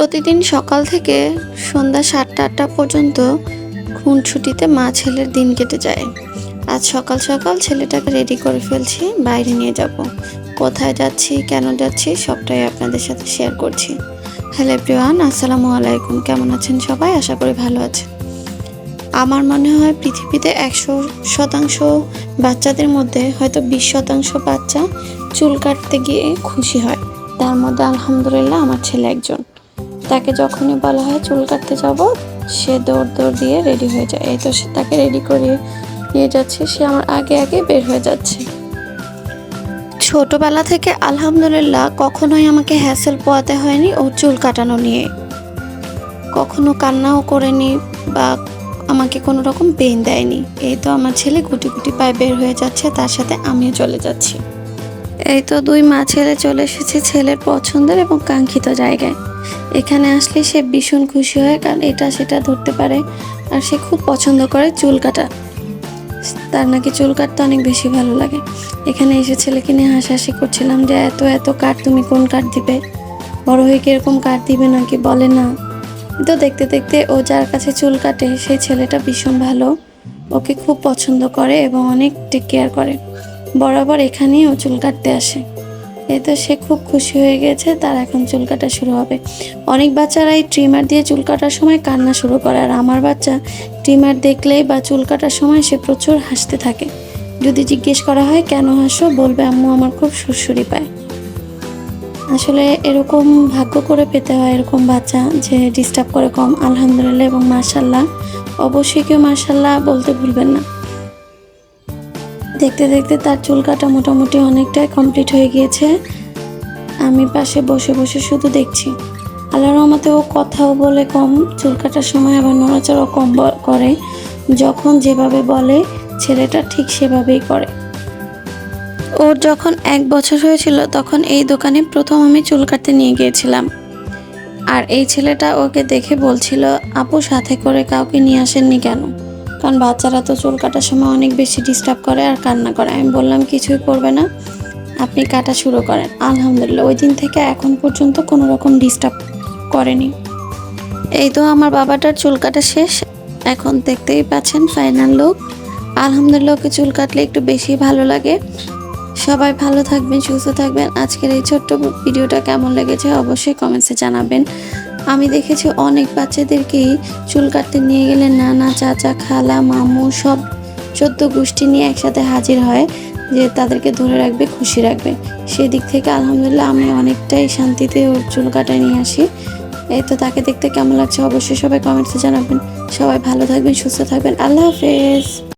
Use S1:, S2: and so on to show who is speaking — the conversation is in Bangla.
S1: প্রতিদিন সকাল থেকে সন্ধ্যা সাতটা আটটা পর্যন্ত খুনছুটিতে মা ছেলের দিন কেটে যায়। আজ সকাল সকাল ছেলেটাকে রেডি করে ফেলছি, বাইরে নিয়ে যাব। কোথায় যাচ্ছি, কেন যাচ্ছি, সবটাই আপনাদের সাথে শেয়ার করছি। হ্যালো এভরিওয়ান আসসালামু আলাইকুম। কেমন আছেন সবাই? আশা করি ভালো আছেন। আমার মনে হয় পৃথিবীতে একশো শতাংশ বাচ্চাদের মধ্যে হয়তো বিশ শতাংশ বাচ্চা চুল কাটতে গিয়ে খুশি হয়। তার মধ্যে আলহামদুলিল্লাহ আমার ছেলে একজন। তাকে যখনই বলা হয় চুল কাটতে যাব, সে দৌড় দৌড় দিয়ে রেডি হয়ে যায়। এই তো সে তাকে রেডি করে নিয়ে যাচ্ছে। সে আমার আগে আগে বের হয়ে যাচ্ছে। ছোটবেলা থেকে আলহামদুলিল্লাহ কখনোই আমাকে হ্যাসেল পোয়াতে হয়নি ও চুল কাটানো নিয়ে। কখনো কান্নাও করেনি বা আমাকে কোনো রকম পেন দেয়নি। এই তো আমার ছেলে গুটি গুটি পায়ে বের হয়ে যাচ্ছে, তার সাথে আমিও চলে যাচ্ছি। এই তো দুই মা ছেলে চলে এসেছে ছেলের পছন্দের এবং কাঙ্ক্ষিত জায়গায়। এখানে আসলে সে ভীষণ খুশি হয় কারণ এটা সেটা ধরতে পারে আর সে খুব পছন্দ করে চুল কাটা। তার নাকি চুল কাটতে অনেক বেশি ভালো লাগে। এখানে এসে ছেলেকে নিয়ে হাসাহাসি করছিলাম যে এত এত কাঠ তুমি কোন কাঠ দিবে? বড় হয়ে কীরকম কাঠ দিবে নাকি বলে না। তো দেখতে দেখতে ও যার কাছে চুল কাটে, সেই ছেলেটা ভীষণ ভালো। ওকে খুব পছন্দ করে এবং অনেক টেক কেয়ার করে। বরাবর এখানেই ও চুল কাটতে আসে। এই তো সে খুব খুশি হয়ে গেছে, তার এখন চুল কাটা শুরু হবে। অনেক বাচ্চারাই ট্রিমার দিয়ে চুল কাটার সময় কান্না শুরু করে, আর আমার বাচ্চা ট্রিমার দেখলেই বা চুল কাটার সময় সে প্রচুর হাসতে থাকে। যদি জিজ্ঞেস করা হয়, কেন হাসো? বলবে, আম্মু, আমার খুব সুরসুরি পায়। আসলে এরকম ভাগ্য করে পেতে হয় এরকম বাচ্চা যে ডিস্টার্ব করে কম। আলহামদুলিল্লাহ এবং মার্শাল্লাহ অবশ্যই কেউ মার্শাল্লাহ বলতে ভুলবেন না। দেখতে দেখতে তার চুল কাটা মোটামুটি অনেকটাই কমপ্লিট হয়ে গিয়েছে। আমি পাশে বসে বসে শুধু দেখছি। আল্লাহর রহমতে ও কথাও বলে কম, চুল কাটার সময় আবার নড়াচড়াও কম করে। যখন যেভাবে বলে, ছেলেটা ঠিক সেভাবেই করে। ওর যখন এক বছর হয়েছিল, তখন এই দোকানে প্রথম আমি চুল কাটতে নিয়ে গিয়েছিলাম। আর এই ছেলেটা ওকে দেখে বলছিল, আপু, সাথে করে কাউকে নিয়ে আসেননি কেন? কারণ বাচ্চারা তো চুল কাটার সময় অনেক বেশি ডিস্টার্ব করে আর কান্না করে। আমি বললাম, কিছুই করবে না, আপনি কাটা শুরু করেন। আলহামদুলিল্লাহ, ওই দিন থেকে এখন পর্যন্ত কোনো রকম ডিস্টার্ব করেনি। এই তো আমার বাবাটার চুল কাটা শেষ। এখন দেখতেই পাচ্ছেন ফাইনাল লুক আলহামদুলিল্লাহ, ওকে চুল কাটলে একটু বেশি ভালো লাগে। সবাই ভালো থাকবেন, সুস্থ থাকবেন। আজকের এই ছোট্ট ভিডিওটা কেমন লেগেছে অবশ্যই কমেন্টসে জানাবেন। আমি দেখেছি অনেক বাচ্চাদেরকেই চুল কাটতে নিয়ে গেলে নানা চাচা, খালা, মামু সব চোদ্দ গোষ্ঠী নিয়ে একসাথে হাজির হয় যে তাদেরকে ধরে রাখবে, খুশি রাখবে। সেদিক থেকে আলহামদুলিল্লাহ আমি অনেকটাই শান্তিতে ওর চুল কাটায় নিয়ে আসি। এই তো তাকে দেখতে কেমন লাগছে অবশ্যই সবাই কমেন্টসে জানাবেন। সবাই ভালো থাকবেন, সুস্থ থাকবেন। আল্লাহ হাফেজ।